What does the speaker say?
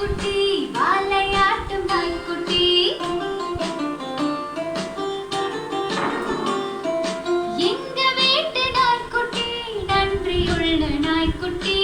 நாய்க்குட்டி வாழையாட்டும் நாய்க்குட்டி எங்க வீட்டு நாய்க்குட்டி நன்றியுள்ள நாய்க்குட்டி.